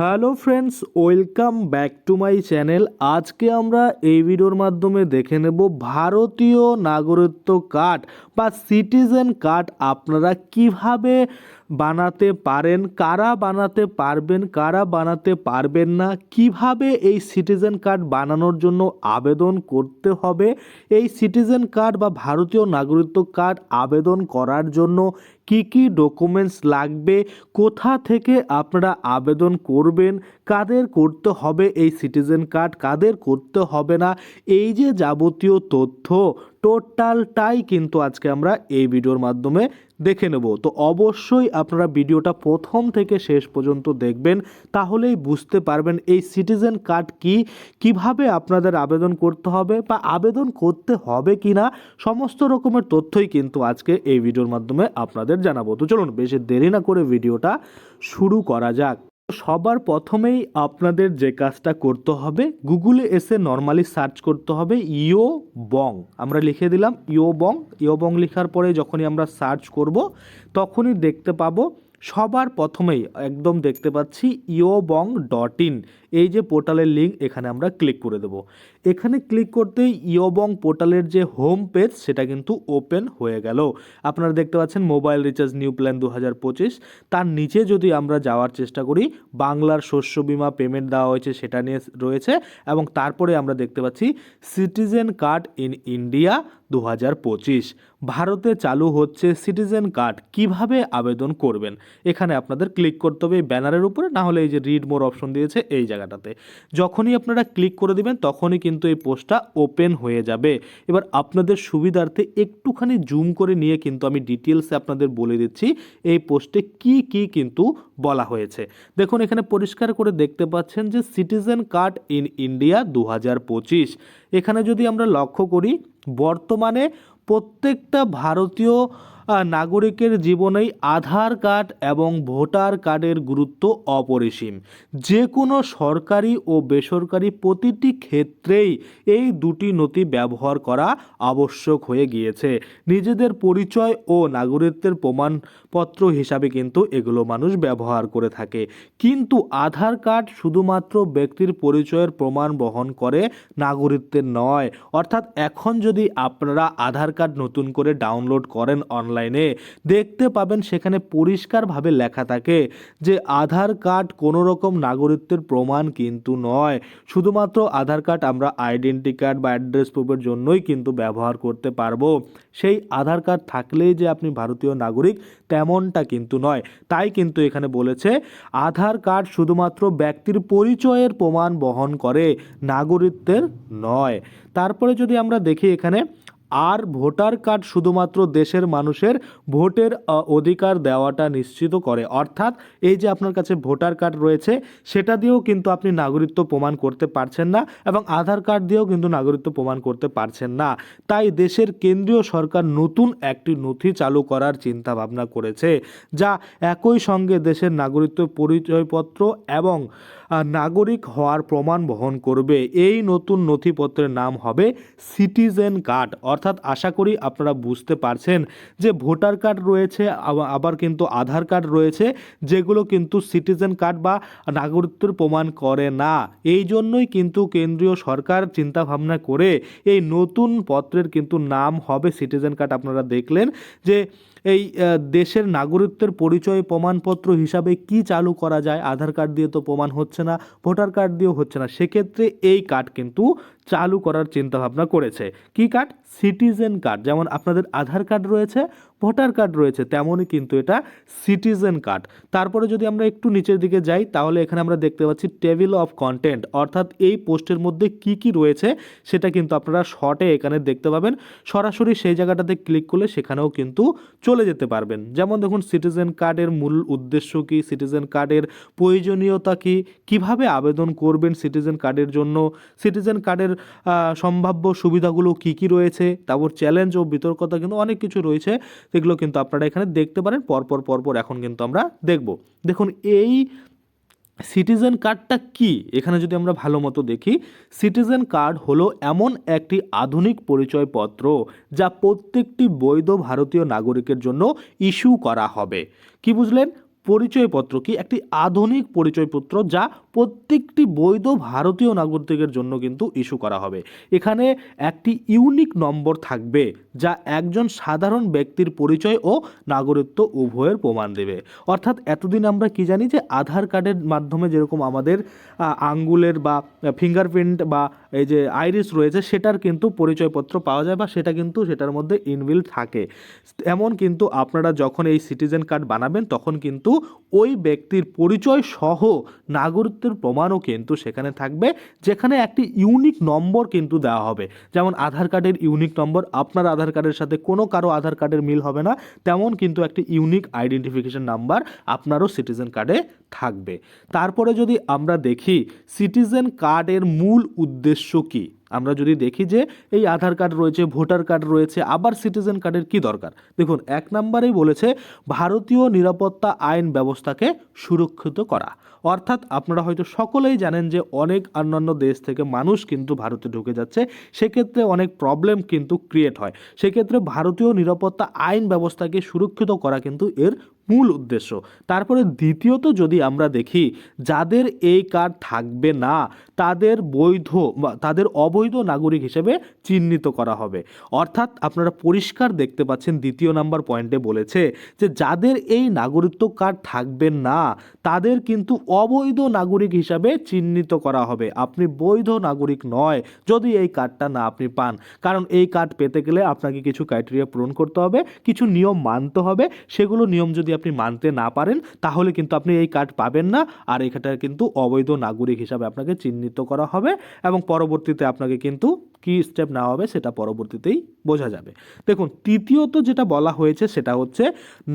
Hello friends, welcome back to my channel. আজকে আমরা এই ভিডিওর মাধ্যমে দেখে নেব ভারতীয় নাগরিকত্ব কার্ড বা সিটিজেন কার্ড। আপনারা কীভাবে বানাতে পারেন, কারা বানাতে পারবেন, কারা বানাতে পারবেন না, কীভাবে এই সিটিজেন কার্ড বানানোর জন্য আবেদন করতে হবে, এই সিটিজেন কার্ড বা ভারতীয় নাগরিকত্ব কার্ড আবেদন করার জন্য কি কি ডকুমেন্টস লাগবে, কোথা থেকে আপনারা আবেদন করবেন, কাদের করতে হবে এই সিটিজেন কার্ড, কাদের করতে হবে না, এই যে যাবতীয় তথ্য, টোটালটাই কিন্তু আজকে আমরা এই ভিডিওর মাধ্যমে দেখে নেব। তো অবশ্যই আপনারা ভিডিওটা প্রথম থেকে শেষ পর্যন্ত দেখবেন, তাহলেই বুঝতে পারবেন এই সিটিজেন কার্ড কি, কীভাবে আপনাদের আবেদন করতে হবে বা আবেদন করতে হবে কি না সমস্ত রকমের তথ্যই কিন্তু আজকে এই ভিডিওর মাধ্যমে আপনাদের জানাব। তো চলুন, বেশি দেরি না করে ভিডিওটা শুরু করা যাক। সবার প্রথমেই আপনাদের যে কাজটা করতে হবে, গুগলে এসে নর্মালি সার্চ করতে হবে ইও বং। আমরা লিখে দিলাম ইও বং। ইও বং লেখার পরে যখনই আমরা সার্চ করব, তখনই দেখতে পাবো সবার প্রথমেই একদম দেখতে পাচ্ছি ইও বং ডট ইন। এই যে পোর্টালের লিঙ্ক, এখানে আমরা ক্লিক করে দেব। এখানে ক্লিক করতেই ইওবং পোর্টালের যে হোম পেজ, সেটা কিন্তু ওপেন হয়ে গেল। আপনারা দেখতে পাচ্ছেন মোবাইল রিচার্জ নিউ প্ল্যান দু হাজার পঁচিশ। তার নিচে যদি আমরা যাওয়ার চেষ্টা করি, বাংলার শস্য বিমা পেমেন্ট দেওয়া হয়েছে, সেটা নিয়ে রয়েছে। এবং তারপরে আমরা দেখতে পাচ্ছি সিটিজেন কার্ড ইন ইন্ডিয়া। দু হাজার পঁচিশ। ভারতে চালু হচ্ছে সিটিজেন কার্ড। কীভাবে আবেদন করবেন? এখানে আপনাদের ক্লিক করতে হবে ব্যানারের উপরে, না হলে এই যে রিড মোর অপশন দিয়েছে এই জায়গাটাতে। যখনই আপনারা ক্লিক করে দিবেন, তখনই কিন্তু এই পোস্টটা ওপেন হয়ে যাবে। এবার আপনাদের সুবিধার্থে একটুখানি জুম করে নিয়ে কিন্তু আমি ডিটেলসে আপনাদের বলে দিচ্ছি, এই পোস্টে কি কি কিন্তু বলা হয়েছে। দেখুন, এখানে পরিষ্কার করে দেখতে পাচ্ছেন যে সিটিজেন কার্ড ইন ইন্ডিয়া দু হাজার পঁচিশ। এখানে যদি আমরা লক্ষ্য করি বর্তমানে প্রত্যেকটা ভারতীয় নাগরিকের জীবনেই আধার কার্ড এবং ভোটার কার্ডের গুরুত্ব অপরিসীম। যে কোনো সরকারি ও বেসরকারি প্রতিটি ক্ষেত্রেই এই দুটি নথি ব্যবহার করা আবশ্যক হয়ে গিয়েছে। নিজেদের পরিচয় ও নাগরিকত্বের প্রমাণপত্র হিসাবে কিন্তু এগুলো মানুষ ব্যবহার করে থাকে। কিন্তু আধার কার্ড শুধুমাত্র ব্যক্তির পরিচয়ের প্রমাণ বহন করে নাগরিকত্বের নয়। অর্থাৎ এখন যদি আপনারা আধার কার্ড নতুন করে ডাউনলোড করেন অনলাইনে দেখতে পাবেন সেখানে পরিষ্কারভাবে লেখা থাকে যে আধার কার্ড কোনো রকম নাগরিকত্বের প্রমাণ কিন্তু নয়। শুধুমাত্র আধার কার্ড আমরা আইডেন্টি কার্ড বা অ্যাড্রেস প্রুফের জন্যই কিন্তু ব্যবহার করতে পারব। সেই আধার কার্ড থাকলেই যে আপনি ভারতীয় নাগরিক তেমনটা কিন্তু নয়। তাই কিন্তু এখানে বলেছে, আধার কার্ড শুধুমাত্র ব্যক্তির পরিচয়ের প্রমাণ বহন করে নাগরিকত্বের নয়। তারপরে যদি আমরা দেখি এখানে আর ভোটার কার্ড শুধুমাত্র দেশের মানুষের ভোটের অধিকার দেওয়াটা নিশ্চিত করে। অর্থাৎ এই যে আপনার কাছে ভোটার কার্ড রয়েছে, সেটা দিয়েও কিন্তু আপনি নাগরিকত্ব প্রমাণ করতে পারছেন না এবং আধার কার্ড দিয়েও কিন্তু নাগরিকত্ব প্রমাণ করতে পারছেন না। তাই দেশের কেন্দ্রীয় সরকার নতুন একটি নথি চালু করার চিন্তা ভাবনা করেছে, যা একই সঙ্গে দেশের নাগরিকত্ব পরিচয়পত্র এবং নাগরিক হওয়ার প্রমাণ বহন করবে। এই নতুন নথিপত্রের নাম হবে সিটিজেন কার্ড। অর্থাৎ আশা করি আপনারা বুঝতে পারছেন যে ভোটার কার্ড রয়েছে, আবা- আবার কিন্তু আধার কার্ড রয়েছে, যেগুলো কিন্তু সিটিজেন কার্ড বা নাগরিকত্বের প্রমাণ করে না। এই জন্যই কিন্তু কেন্দ্রীয় সরকার চিন্তা ভাবনা করে এই নতুন পত্রের কিন্তু নাম হবে সিটিজেন কার্ড। আপনারা দেখলেন যে এই দেশের নাগরিকত্বের পরিচয় প্রমাণপত্র হিসাবে কি চালু করা যায়? আধার কার্ড দিয়ে তো প্রমাণ হচ্ছে না, ভোটার কার্ড দিয়েও হচ্ছে না। সেক্ষেত্রে এই কার্ড কিন্তু চালু করার চিন্তা ভাবনা করেছে। কি কার্ড? Citizen card. যেমন আপনাদের আধার কার্ড রয়েছে, ভোটার কার্ড রয়েছে, তেমনই কিন্তু এটা সিটিজেন কার্ড। তারপরে যদি আমরা একটু নিচের দিকে যাই, তাহলে এখানে আমরা দেখতে পাচ্ছি টেবিল অফ কন্টেন্ট। অর্থাৎ এই পোস্টের মধ্যে কি কি রয়েছে, সেটা কিন্তু আপনারা শর্টে এখানে দেখতে পাবেন। সরাসরি সেই জায়গাটাতে ক্লিক করলে সেখানেও কিন্তু চলে যেতে পারবেন। যেমন দেখুন, সিটিজেন কার্ডের মূল উদ্দেশ্য কি? সিটিজেন কার্ডের প্রয়োজনীয়তা কি? কীভাবে আবেদন করবেন সিটিজেন কার্ডের জন্য? সিটিজেন কার্ডের আহ, সম্ভাব্য সুবিধাগুলো কি কি রয়েছে তারপর চ্যালেঞ্জ ও বিতর্কতা কিন্তু অনেক কিছু রয়েছে সেগুলো কিন্তু আপনারা এখানে দেখতে পারেন পরপর পরপর এখন কিন্তু আমরা দেখব। দেখুন এই সিটিজেন কার্ডটা কি? এখানে যদি আমরা ভালো মতো দেখি সিটিজেন কার্ড হলো এমন একটি আধুনিক পরিচয়পত্র যা প্রত্যেকটি বৈধ ভারতীয় নাগরিকের জন্য ইস্যু করা হবে। কি বুঝলেন? পরিচয়পত্র কি? একটি আধুনিক পরিচয়পত্র যা প্রত্যেকটি বৈধ ভারতীয় নাগরিকের জন্য কিন্তু ইস্যু করা হবে। এখানে একটি ইউনিক নম্বর থাকবে যা একজন সাধারণ ব্যক্তির পরিচয় ও নাগরিকত্ব উভয়ের প্রমাণ দেবে। অর্থাৎ এতদিন আমরা কি জানি যে আধার কার্ডের মাধ্যমে যেরকম আমাদের আঙ্গুলের বা ফিঙ্গারপ্রিন্ট বা এই যে আইরিস রয়েছে, সেটার কিন্তু পরিচয়পত্র পাওয়া যায় বা সেটা কিন্তু সেটার মধ্যে ইনবিল থাকে। এমন কিন্তু আপনারা যখন এই সিটিজেন কার্ড বানাবেন, তখন কিন্তু ওই ব্যক্তির পরিচয় সহ নাগরিকত্বের প্রমাণও কিন্তু সেখানে থাকবে, যেখানে একটি ইউনিক নম্বর কিন্তু দেওয়া হবে। যেমন আধার কার্ডের ইউনিক নম্বর, আপনার আধার কার্ডের সাথে কোনো কারও আধার কার্ডের মিল হবে না, তেমন কিন্তু একটি ইউনিক আইডেন্টিফিকেশন নাম্বার আপনারও সিটিজেন কার্ডে থাকবে। তারপরে যদি আমরা দেখি, সিটিজেন কার্ডের মূল উদ্দেশ্য কী আমরা যদি দেখি যে এই আধার কার্ড রয়েছে, ভোটার কার্ড রয়েছে, আবার সিটিজেন কার্ডের কি দরকার? দেখুন, এক নম্বরেই বলেছে, ভারতীয় নিরাপত্তা আইন ব্যবস্থাকে সুরক্ষিত করা। অর্থাৎ আপনারা হয়তো সকলেই জানেন যে অনেক অন্যান্য দেশ থেকে মানুষ কিন্তু ভারতে ঢুকে যাচ্ছে, সেক্ষেত্রে অনেক প্রবলেম কিন্তু ক্রিয়েট হয়। সেক্ষেত্রে ভারতীয় নিরাপত্তা আইন ব্যবস্থাকে সুরক্ষিত করা কিন্তু এর মূল উদ্দেশ্য। তারপরে দ্বিতীয়ত যদি আমরা দেখি, যাদের এই কার্ড থাকবে না, তাদের বৈধ বা তাদের অবৈধ নাগরিক হিসেবে চিহ্নিত করা হবে। অর্থাৎ আপনারা পরিষ্কার দেখতে পাচ্ছেন, দ্বিতীয় নাম্বার পয়েন্টে বলেছে যে, যাদের এই নাগরিকত্ব কার্ড থাকবে না, তাদের কিন্তু অবৈধ নাগরিক হিসাবে চিহ্নিত করা হবে। আপনি বৈধ নাগরিক নয় যদি এই কার্ডটা না আপনি পান। কারণ এই কার্ড পেতে গেলে আপনাকে কিছু ক্রাইটেরিয়া পূরণ করতে হবে, কিছু নিয়ম মানতে হবে। সেগুলো নিয়ম যদি আপনি মানতে না পারেন, তাহলে কিন্তু আপনি এই কার্ড পাবেন না। আর এখানটা কিন্তু অবৈধ নাগরিক হিসাবে আপনাকে চিহ্নিত করা হবে এবং পরবর্তীতে আপনাকে কিন্তু কি স্টেপ নেওয়া হবে সেটা পরবর্তীতেই বোঝা যাবে। দেখুন, তৃতীয়ত যেটা বলা হয়েছে সেটা হচ্ছে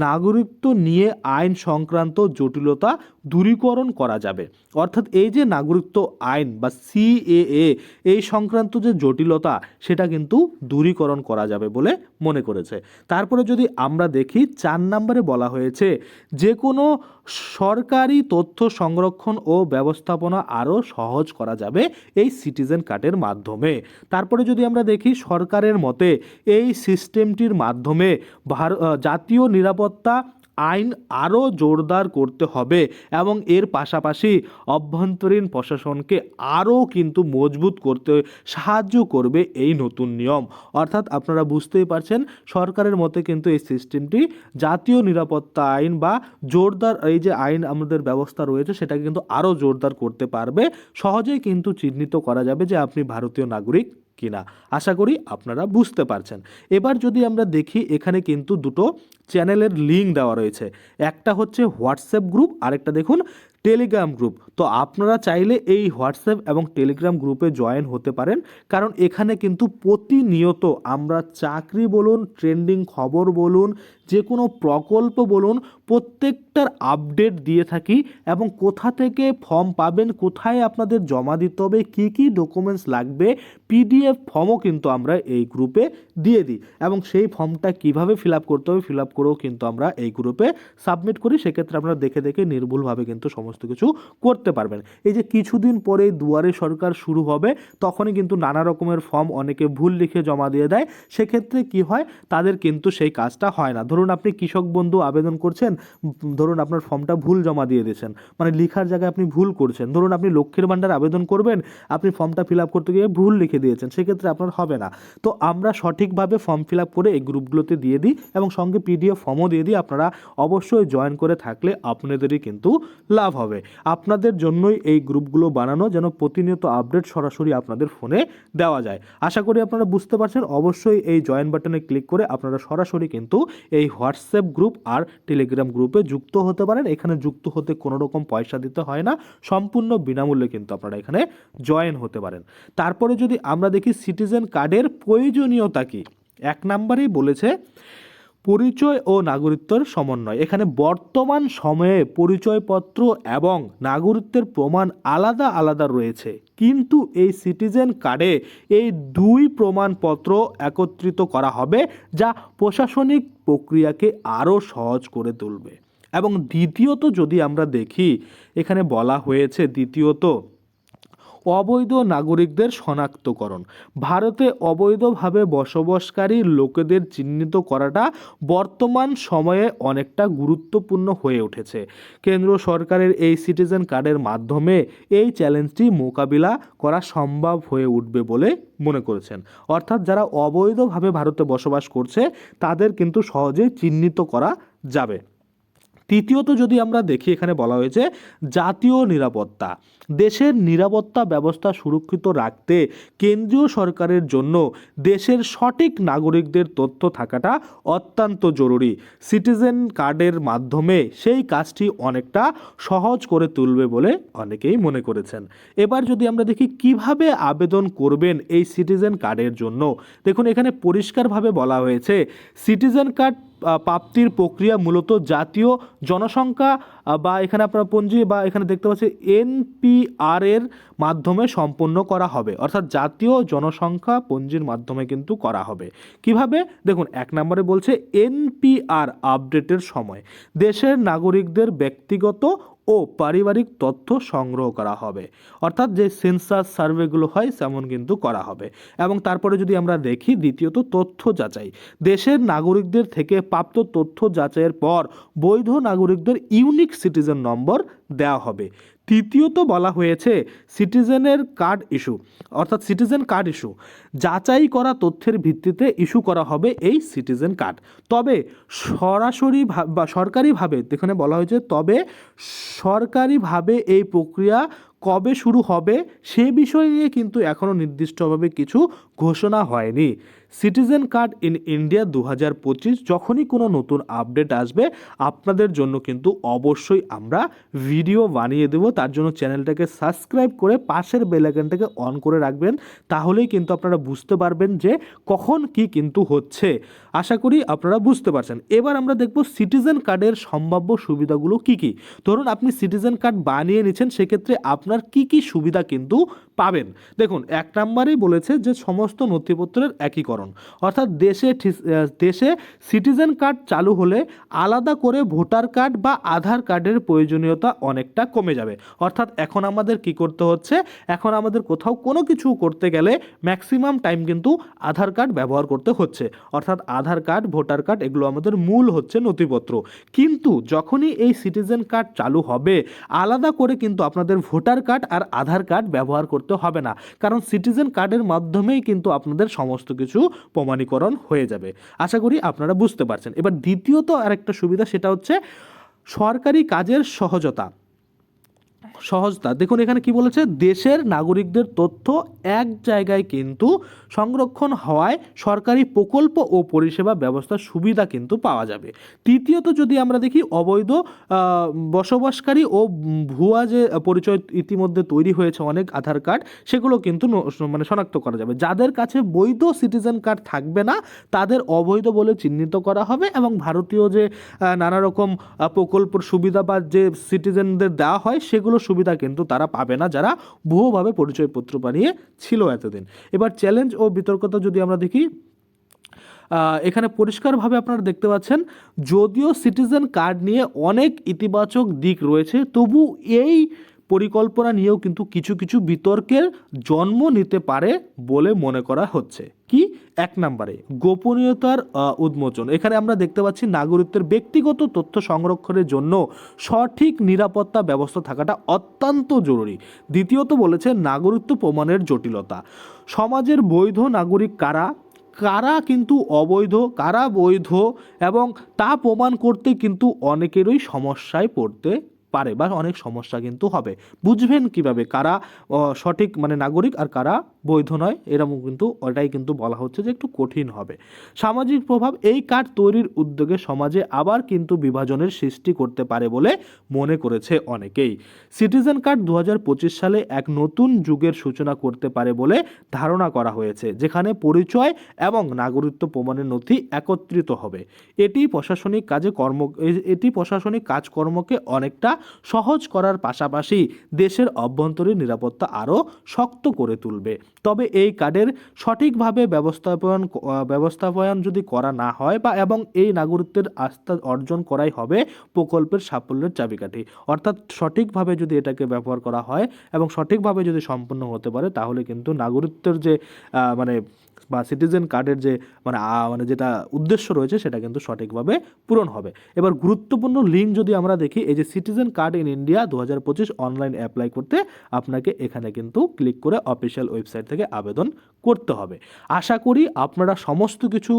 নাগরিকত্ব নিয়ে আইন সংক্রান্ত জটিলতা দূরীকরণ করা যাবে। অর্থাৎ এই যে নাগরিকত্ব আইন বা সিএএ এই সংক্রান্ত যে জটিলতা সেটা কিন্তু দূরীকরণ করা যাবে বলে মনে করেছে। তারপরে যদি আমরা দেখি, চার নম্বরে বলা হয়েছে যে কোনো সরকারি তথ্য সংরক্ষণ ও ব্যবস্থাপনা আরও সহজ করা যাবে এই সিটিজেন কার্ডের মাধ্যমে। তারপরে যদি আমরা দেখি সরকারের মতে, এই সিস্টেমটির মাধ্যমে ভার- জাতীয় নিরাপত্তা আইন আরও জোরদার করতে হবে এবং এর পাশাপাশি অভ্যন্তরীণ প্রশাসনকে আরও কিন্তু মজবুত করতে সাহায্য করবে এই নতুন নিয়ম। অর্থাৎ আপনারা বুঝতেই পারছেন, সরকারের মতে কিন্তু এই সিস্টেমটি জাতীয় নিরাপত্তা আইন বা জোরদার এই যে আইন আমাদের ব্যবস্থা রয়েছে, সেটাকে কিন্তু আরও জোরদার করতে পারবে। সহজেই কিন্তু চিহ্নিত করা যাবে যে আপনি ভারতীয় নাগরিক। কিনা? আশা করি আপনারা বুঝতে পারছেন। এবার যদি আমরা দেখি, এখানে কিন্তু দুটো চ্যানেলের লিঙ্ক দেওয়া রয়েছে। একটা হচ্ছে হোয়াটসঅ্যাপ গ্রুপ, আরেকটা দেখুন টেলিগ্রাম গ্রুপ। তো আপনারা চাইলে এই হোয়াটসঅ্যাপ এবং টেলিগ্রাম গ্রুপে জয়েন হতে পারেন। কারণ এখানে কিন্তু প্রতিনিয়ত আমরা চাকরি বলুন, ট্রেন্ডিং খবর বলুন যে কোনো প্রকল্প বলুন, প্রত্যেকটার আপডেট দিয়ে থাকি এবং কোথা থেকে ফর্ম পাবেন, কোথায় আপনাদের জমা দিতে হবে, কী কী ডকুমেন্টস লাগবে পিডিএফ ফর্মও কিন্তু আমরা এই গ্রুপে দিয়ে দিই এবং সেই ফর্মটা কীভাবে ফিল আপ করতে হবে ফিল আপ করেও কিন্তু আমরা এই গ্রুপে সাবমিট করি। সেক্ষেত্রে আপনারা দেখে দেখে নির্ভুলভাবে কিন্তু সমস্ত কিছু করতে পারবেন। এই যে কিছুদিন পরেই দুয়ারে সরকার শুরু হবে, তখনই কিন্তু নানা রকমের ফর্ম অনেকে ভুল লিখে জমা দিয়ে দেয়। সেক্ষেত্রে কি হয়? তাদের কিন্তু সেই কাজটা হয় না। ধরুন আপনি কৃষক বন্ধু আবেদন করছেন, ধরুন আপনার ফর্মটা ভুল জমা দিয়ে দিয়েছেন মানে লেখার জায়গায় আপনি ভুল করছেন, ধরুন আপনি লক্ষ্মীর ভাণ্ডার আবেদন করবেন, আপনি ফর্মটা ফিল আপ করতে গিয়ে ভুল লিখে দিয়েছেন, সেক্ষেত্রে আপনার হবে না। তো আমরা সঠিকভাবে ফর্ম ফিল আপ করে এই গ্রুপগুলোতে দিয়ে দিই এবং সঙ্গে পিডিএফ ফর্মও দিয়ে দিই, আপনারা অবশ্যই জয়েন করে থাকলে আপনাদেরই কিন্তু লাভ হবে। আপনাদের জন্যই এই গ্রুপগুলো বানানো যেন প্রতিনিয়ত আপডেট সরাসরি আপনাদের ফোনে দেওয়া যায়। আশা করি আপনারা বুঝতে পারছেন, অবশ্যই এই জয়েন বাটনে ক্লিক করে আপনারা সরাসরি কিন্তু এই হোয়াটসঅ্যাপ গ্রুপ আর টেলিগ্রাম গ্রুপে যুক্ত হতে পারেন। এখানে যুক্ত হতে কোনো রকম পয়সা দিতে হয় না। সম্পূর্ণ বিনামূল্যে কিন্তু আপনারা এখানে জয়েন হতে পারেন। তারপরে যদি আমরা দেখি সিটিজেন কার্ডের প্রয়োজনীয়তা কি? এক নম্বরেই বলেছে পরিচয় ও নাগরিকত্বের সমন্বয়। এখানে বর্তমান সময়ে পরিচয়পত্র এবং নাগরিকত্বের প্রমাণ আলাদা আলাদা রয়েছে। কিন্তু এই সিটিজেন কার্ডে এই দুই প্রমাণপত্র একত্রিত করা হবে, যা প্রশাসনিক প্রক্রিয়াকে আরও সহজ করে তুলবে। এবং দ্বিতীয়ত যদি আমরা দেখি, এখানে বলা হয়েছে দ্বিতীয়ত অবৈধ নাগরিকদের শনাক্তকরণ। ভারতে অবৈধভাবে বসবাসকারী লোকেদের চিহ্নিত করাটা বর্তমান সময়ে অনেকটা গুরুত্বপূর্ণ হয়ে উঠেছে। কেন্দ্র সরকারের এই সিটিজেন কার্ডের মাধ্যমে এই চ্যালেঞ্জটি মোকাবিলা করা সম্ভব হয়ে উঠবে বলে মনে করেছেন। অর্থাৎ যারা অবৈধভাবে ভারতে বসবাস করছে, তাদের কিন্তু সহজেই চিহ্নিত করা যাবে। তৃতীয়ত যদি আমরা দেখি, এখানে বলা হয়েছে জাতীয় নিরাপত্তা। দেশের নিরাপত্তা ব্যবস্থা সুরক্ষিত রাখতে কেন্দ্রীয় সরকারের জন্য দেশের সঠিক নাগরিকদের তথ্য থাকাটা অত্যন্ত জরুরি। সিটিজেন কার্ডের মাধ্যমে সেই কাজটি অনেকটা সহজ করে তুলবে বলে অনেকেই মনে করেছেন। এবার যদি আমরা দেখি, কীভাবে আবেদন করবেন এই সিটিজেন কার্ডের জন্য? দেখুন, এখানে পরিষ্কারভাবে বলা হয়েছে, সিটিজেন কার্ড প্রাপ্তির প্রক্রিয়া মূলত জাতীয় জনসংখ্যা বা এখানে আপনারা পঞ্জি বা এখানে দেখতে পাচ্ছি এনপিআর এর মাধ্যমে সম্পন্ন করা হবে। অর্থাৎ জাতীয় জনসংখ্যা পঞ্জির মাধ্যমে কিন্তু করা হবে। কীভাবে? দেখুন, এক নম্বরে বলছে এনপিআর আপডেটের সময়। দেশের নাগরিকদের ব্যক্তিগত ও পারিবারিক তথ্য সংগ্রহ করা হবে। অর্থাৎ যে সেন্সাস সার্ভেগুলো হয় তেমন কিন্তু করা হবে। এবং তারপরে যদি আমরা দেখি দ্বিতীয়ত তথ্য যাচাই। দেশের নাগরিকদের থেকে প্রাপ্ত তথ্য যাচাইয়ের পর বৈধ নাগরিকদের ইউনিক সিটিজেন নম্বর দেওয়া হবে। তৃতীয়ত বলা হয়েছে সিটিজেনের কার্ড ইস্যু, অর্থাৎ সিটিজেন কার্ড ইস্যু। যাচাই করা তথ্যের ভিত্তিতে ইস্যু করা হবে এই সিটিজেন কার্ড। তবে সরাসরি বা সরকারিভাবে এখানে বলা হয়েছে তবে সরকারিভাবে এই প্রক্রিয়া কবে শুরু হবে সে বিষয় কিন্তু এখনও নির্দিষ্টভাবে কিছু ঘোষণা হয়নি। সিটিজেন কার্ড ইন ইন্ডিয়া দু হাজার পঁচিশ যখনই কোনো নতুন আপডেট আসবে, আপনাদের জন্য কিন্তু অবশ্যই আমরা ভিডিও বানিয়ে দেবো। তার জন্য চ্যানেলটাকে সাবস্ক্রাইব করে পাশের বেলাইকনটাকে অন করে রাখবেন। তাহলেই কিন্তু আপনারা বুঝতে পারবেন যে কখন কি কিন্তু হচ্ছে। আশা করি আপনারা বুঝতে পারছেন। এবার আমরা দেখব সিটিজেন কার্ডের সম্ভাব্য সুবিধাগুলো কি কি। ধরুন আপনি সিটিজেন কার্ড বানিয়ে নিচ্ছেন, সেক্ষেত্রে আপনার কি কি সুবিধা কিন্তু পাবেন। দেখুন, এক নম্বরেই বলেছে যে সমস্ত নথিপত্রের একীকরণ। অর্থাৎ দেশে দেশে সিটিজেন কার্ড চালু হলে আলাদা করে ভোটার কার্ড বা আধার কার্ডের প্রয়োজনীয়তা অনেকটা কমে যাবে। অর্থাৎ এখন আমাদের কি করতে হচ্ছে? এখন আমাদের কোথাও কোনো কিছু করতে গেলে ম্যাক্সিমাম টাইম কিন্তু আধার কার্ড ব্যবহার করতে হচ্ছে। অর্থাৎ আধার কার্ড, ভোটার কার্ড এগুলো আমাদের মূল হচ্ছে নথিপত্র। কিন্তু যখনই এই সিটিজেন কার্ড চালু হবে, আলাদা করে কিন্তু আপনাদের ভোটার কার্ড আর আধার কার্ড ব্যবহার করতে হবে না। কারণ সিটিজেন কার্ডের মাধ্যমেই কিন্তু আপনাদের সমস্ত কিছু প্রমাণীকরণ হয়ে যাবে। আশা করি আপনারা বুঝতে পারছেন। এবার দ্বিতীয়ত আরেকটা সুবিধা, সেটা হচ্ছে সরকারি কাজের সহজতা। সহজতা দেখুন, এখানে কি বলেছে? দেশের নাগরিকদের তথ্য এক জায়গায় কিন্তু সংরক্ষণ হওয়ায় সরকারি প্রকল্প ও পরিষেবা ব্যবস্থার সুবিধা কিন্তু পাওয়া যাবে। তৃতীয়ত, যদি আমরা দেখি, অবৈধ বসবাসকারী ও ভুয়া যে পরিচয় ইতিমধ্যে তৈরি হয়েছে অনেক আধার কার্ড, সেগুলো কিন্তু মানে শনাক্ত করা যাবে। যাদের কাছে বৈধ সিটিজেন কার্ড থাকবে না, তাদের অবৈধ বলে চিহ্নিত করা হবে এবং ভারতীয় যে নানা রকম প্রকল্পর সুবিধা বা যে সিটিজেনদের দেওয়া হয়, সেগুলো সুবিধা কিন্তু তারা পাবে না যারা বহুভাবে পরিচয়পত্র বানিয়ে ছিল এতদিন। এবার চ্যালেঞ্জ ও বিতর্কতা যদি আমরা দেখি এখানে পরিষ্কারভাবে আপনারা দেখতে পাচ্ছেন, যদিও সিটিজেন কার্ড নিয়ে অনেক ইতিবাচক দিক রয়েছে, তবু এই পরিকল্পনা নিয়েও কিন্তু কিছু কিছু বিতর্কের জন্ম নিতে পারে বলে মনে করা হচ্ছে। কি? এক নম্বরে, গোপনীয়তার উন্মোচন। এখানে আমরা দেখতে পাচ্ছি নাগরিকদের ব্যক্তিগত তথ্য সংরক্ষণের জন্য সঠিক নিরাপত্তা ব্যবস্থা থাকাটা অত্যন্ত জরুরি। দ্বিতীয়ত বলেছে নাগরিকত্ব প্রমাণের জটিলতা। সমাজের বৈধ নাগরিক কারা? কারা কিন্তু অবৈধ, কারা বৈধ, এবং তা প্রমাণ করতে কিন্তু অনেকেরই সমস্যায় পড়তে পারে বা অনেক সমস্যা কিন্তু হবে। বুঝবেন কীভাবে কারা সঠিক মানে নাগরিক আর কারা বৈধ নয়। এরকম কিন্তু ওটাই কিন্তু বলা হচ্ছে যে একটু কঠিন হবে। সামাজিক প্রভাব এই কার্ড তৈরির উদ্যোগে সমাজে আবার কিন্তু বিভাজনের সৃষ্টি করতে পারে বলে মনে করেছে অনেকেই। সিটিজেন কার্ড দু হাজার পঁচিশ সালে এক নতুন যুগের সূচনা করতে পারে বলে ধারণা করা হয়েছে, যেখানে পরিচয় এবং নাগরিকত্ব প্রমাণের নথি একত্রিত হবে। এটি প্রশাসনিক কাজে কর্ম, এটি প্রশাসনিক কাজকর্মকে অনেকটা সহজ করার পাশাপাশি দেশের অভ্যন্তরীণ নিরাপত্তা আরও শক্ত করে তুলবে। তবে এই কার্ডের সঠিকভাবে ব্যবস্থাপন ব্যবস্থাপন যদি করা না হয় বা এবং এই নাগরিকত্বের আস্থা অর্জন করাই হবে প্রকল্পের সাফল্যের চাবিকাঠি। অর্থাৎ সঠিকভাবে যদি এটাকে ব্যবহার করা হয় এবং সঠিকভাবে যদি সম্পন্ন হতে পারে, তাহলে কিন্তু নাগরিকত্বের যে মানে বা সিটিজেন কার্ডের যে মানে মানে যেটা উদ্দেশ্য রয়েছে, সেটা কিন্তু সঠিকভাবে পূরণ হবে। এবার গুরুত্বপূর্ণ লিঙ্ক যদি আমরা দেখি, এই যে সিটিজেন কার্ড ইন ইন্ডিয়া দু হাজার পঁচিশ অনলাইন অ্যাপ্লাই করতে আপনাকে এখানে কিন্তু ক্লিক করে অফিসিয়াল ওয়েবসাইট থেকে আবেদন করতে হবে। আশা করি আপনারা সমস্ত কিছু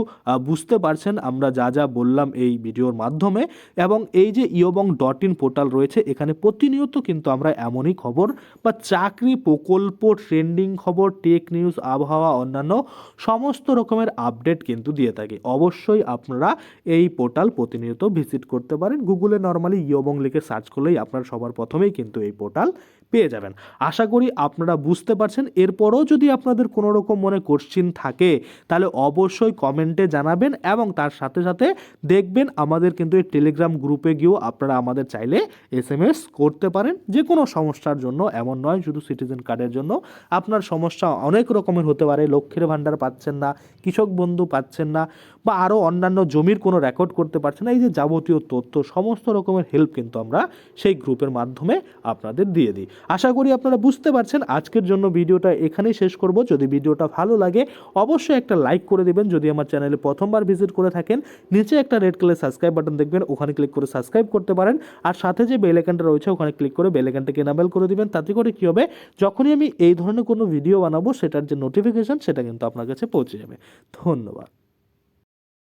বুঝতে পারছেন। আমরা যা যা বললাম এই ভিডিওর মাধ্যমে এবং এই যে ইয়বং ডট ইন পোর্টাল রয়েছে, এখানে প্রতিনিয়ত কিন্তু আমরা এমনই খবর বা চাকরি প্রকল্প ট্রেন্ডিং খবর টেক নিউজ আবহাওয়া, অন্যান্য সমস্ত রকমের আপডেট কিন্তু দিয়ে থাকি। অবশ্যই আপনারা এই পোর্টাল প্রতিনিয়ত ভিজিট করতে পারেন। গুগলে নর্মালি ইয়বং লিখে সার্চ করলেই আপনারা সবার প্রথমেই কিন্তু এই পোর্টাল পেয়ে যাবেন। আশা করি আপনারা বুঝতে পারছেন। এরপরও যদি আপনাদের কোনো রকম মনে কোশ্চিন থাকে, তাহলে অবশ্যই কমেন্টে জানাবেন এবং তার সাথে সাথে দেখবেন আমাদের কিন্তু এই টেলিগ্রাম গ্রুপে গিয়েও আপনারা আমাদের চাইলে এস এম এস করতে পারেন। যে কোনো সমস্যার জন্য, এমন নয়, শুধু সিটিজেন কার্ডের জন্য। আপনার সমস্যা অনেক রকমের হতে পারে লক্ষ্যের ভাণ্ডার পাচ্ছেন না, কৃষক বন্ধু পাচ্ছেন না বা আরও অন্যান্য জমির কোনো রেকর্ড করতে পারছেন না, এই যে যাবতীয় তথ্য, সমস্ত রকমের হেল্প কিন্তু আমরা সেই গ্রুপের মাধ্যমে আপনাদের দিয়ে দিই। আশা করি আপনারা বুঝতে পারছেন, আজকের জন্য ভিডিওটা এখানেই শেষ করব। যদি ভিডিওটা ভালো লাগে, অবশ্যই একটা লাইক করে দেবেন। যদি আমার চ্যানেলে প্রথমবার ভিজিট করে থাকেন, নিচে একটা রেড কালার সাবস্ক্রাইব বাটন দেখবেন, ওখানে ক্লিক করে সাবস্ক্রাইব করতে পারেন। আর সাথে যে বেল আইকনটা রয়েছে, ওখানে ক্লিক করে বেল আইকনটাকে এনাবেল করে দিবেন। তাতে করে কী হবে, যখনই আমি এই ধরনের কোনো ভিডিও বানাবো, সেটার যে নোটিফিকেশন সেটা কিন্তু আপনার কাছে পৌঁছে যাবে ধন্যবাদ